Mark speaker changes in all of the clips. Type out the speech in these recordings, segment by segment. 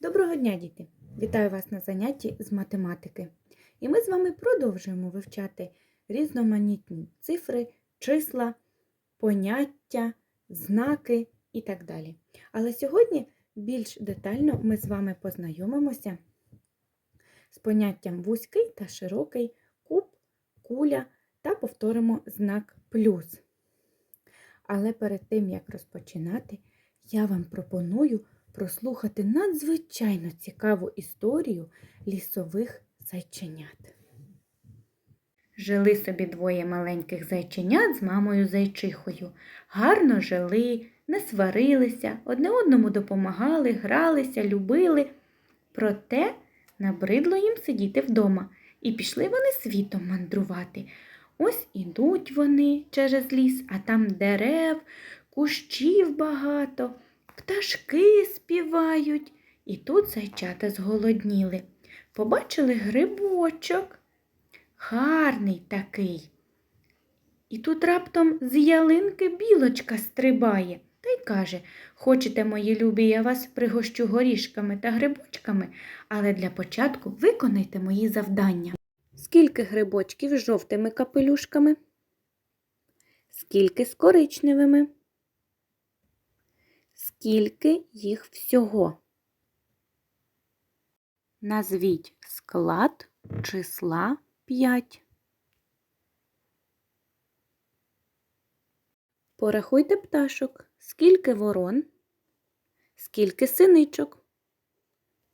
Speaker 1: Доброго дня, діти! Вітаю вас на занятті з математики. І ми з вами продовжуємо вивчати різноманітні цифри, числа, поняття, знаки і так далі. Але сьогодні більш детально ми з вами познайомимося з поняттям вузький та широкий, куб, куля та повторимо знак плюс. Але перед тим, як розпочинати, я вам пропоную прослухати надзвичайно цікаву історію лісових зайченят. Жили собі двоє маленьких зайченят з мамою зайчихою. Гарно жили, не сварилися, одне одному допомагали, гралися, любили. Проте набридло їм сидіти вдома, і пішли вони світом мандрувати. Ось ідуть вони через ліс, а там дерев, кущів багато, пташки співають. І тут зайчата зголодніли. Побачили грибочок, гарний такий. І тут раптом з ялинки білочка стрибає та й каже Хочете, мої любі, я вас пригощу горішками та грибочками, але для початку виконайте мої завдання. Скільки грибочків з жовтими капелюшками? Скільки з коричневими? Скільки їх всього? Назвіть склад числа 5. Порахуйте пташок. Скільки ворон? Скільки синичок?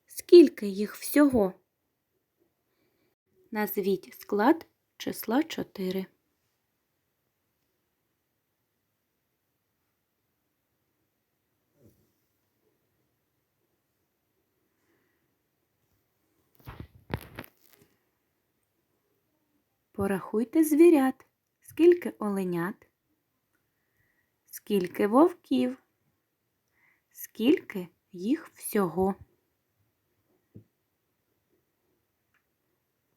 Speaker 1: Скільки їх всього? Назвіть склад числа 4. Порахуйте звірят. Скільки оленят? Скільки вовків? Скільки їх всього?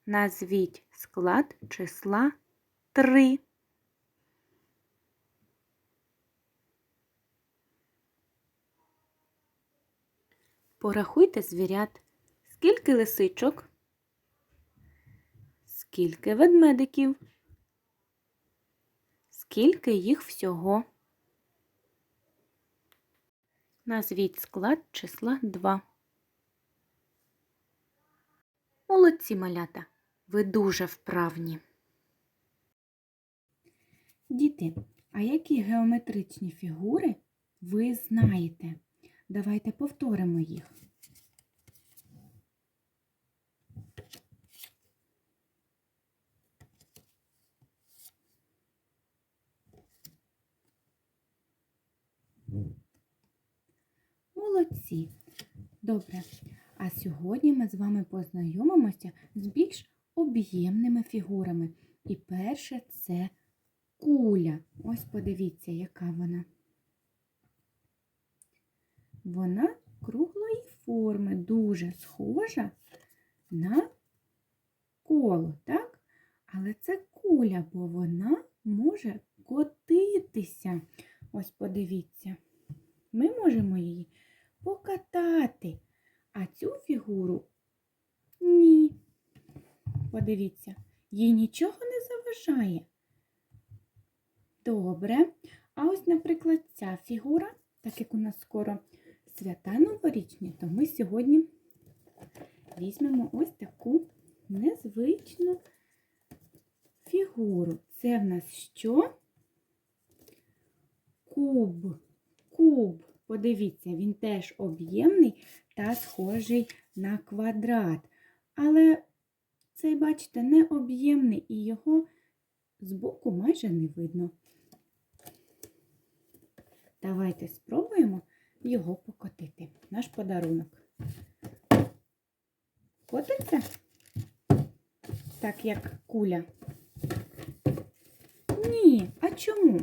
Speaker 1: Назвіть склад числа 3. Порахуйте звірят. Скільки лисичок? Скільки ведмедиків? Скільки їх всього? Назвіть склад числа 2. Молодці малята, ви дуже вправні. Діти, а які геометричні фігури ви знаєте? Давайте повторимо їх. Молодці. Добре. А сьогодні ми з вами познайомимося з більш об'ємними фігурами. І перше це куля. Ось подивіться, яка вона. Вона круглої форми, дуже схожа на коло, так? Але це куля, бо вона може котитися. Ось подивіться. Ми можемо її покатати. А цю фігуру ні. Подивіться, їй нічого не заважає. Добре. А ось, наприклад, ця фігура, так як у нас скоро свята новорічні, то ми сьогодні візьмемо ось таку незвичну фігуру. Це в нас що? Куб. Куб. Подивіться, він теж об'ємний та схожий на квадрат. Але цей, бачите, не об'ємний і його збоку майже не видно. Давайте спробуємо його покотити. Наш подарунок. Котиться? Так як куля. Ні, а чому?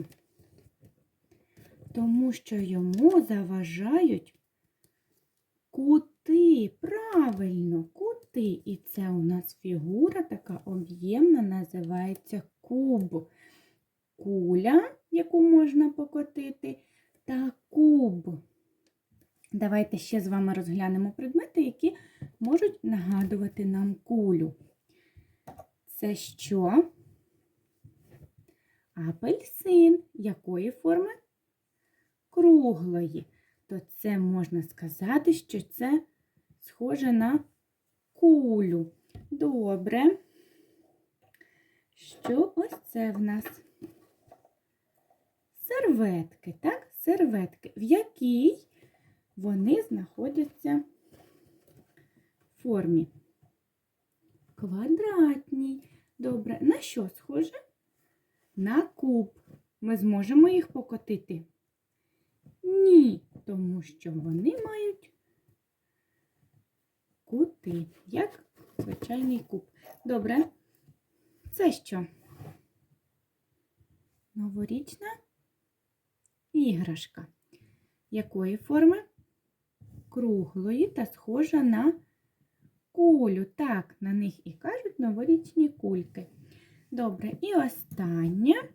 Speaker 1: Тому що йому заважають кути. Правильно, кути. І це у нас фігура така об'ємна, називається куб. Куля, яку можна покотити, та куб. Давайте ще з вами розглянемо предмети, які можуть нагадувати нам кулю. Це що? Апельсин. Якої форми? Круглої. То це можна сказати, що це схоже на кулю. Добре. Що ось це в нас? Серветки, так? Серветки, в якій вони знаходяться в формі. Квадратній. Добре. На що схоже? На куб. Ми зможемо їх покотити? Ні, тому що вони мають кути, як звичайний куб. Добре. Це що? Новорічна іграшка. Якої форми? Круглої та схожа на кулю. Так, на них і кажуть новорічні кульки. Добре, і останнє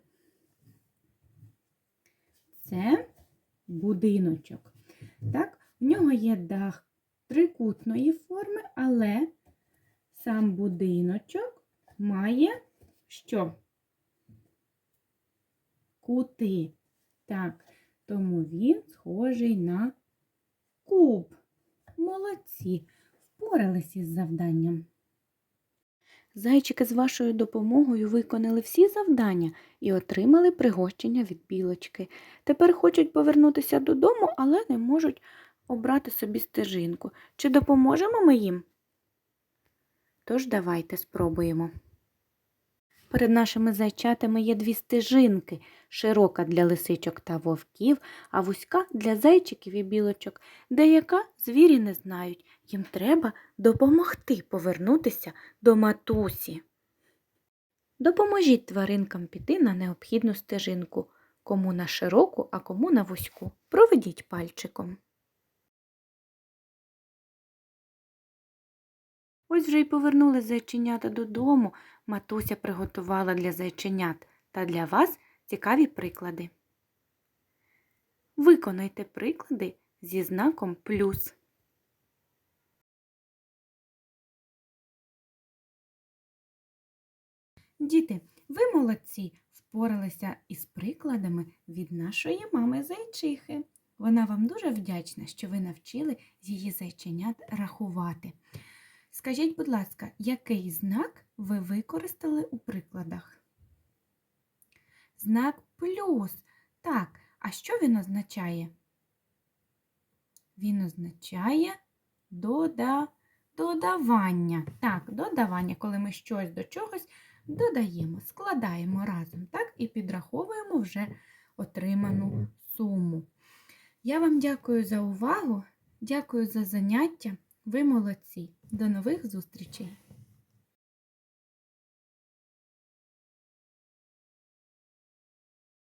Speaker 1: це будиночок. Так, в нього є дах трикутної форми, але сам будиночок має що? Кути. Так, тому він схожий на куб. Молодці, впоралися із завданням. Зайчики з вашою допомогою виконали всі завдання і отримали пригощення від білочки. Тепер хочуть повернутися додому, але не можуть обрати собі стежинку. Чи допоможемо ми їм? Тож давайте спробуємо. Перед нашими зайчатами є дві стежинки, широка для лисичок та вовків, а вузька для зайчиків і білочок. Деяка звірі не знають, їм треба допомогти повернутися до матусі. Допоможіть тваринкам піти на необхідну стежинку, кому на широку, а кому на вузьку. Проведіть пальчиком. Ось вже й повернули зайченята додому. Матуся приготувала для зайченят та для вас цікаві приклади. Виконайте приклади зі знаком плюс. Діти, ви молодці, впоралися із прикладами від нашої мами зайчихи. Вона вам дуже вдячна, що ви навчили її зайченят рахувати. Скажіть, будь ласка, який знак ви використали у прикладах? Знак плюс. Так, а що він означає? Він означає дода... додавання. Так, додавання, коли ми щось до чогось додаємо, складаємо разом, так, і підраховуємо вже отриману суму. Я вам дякую за увагу, дякую за заняття. Ви молодці. До нових зустрічей!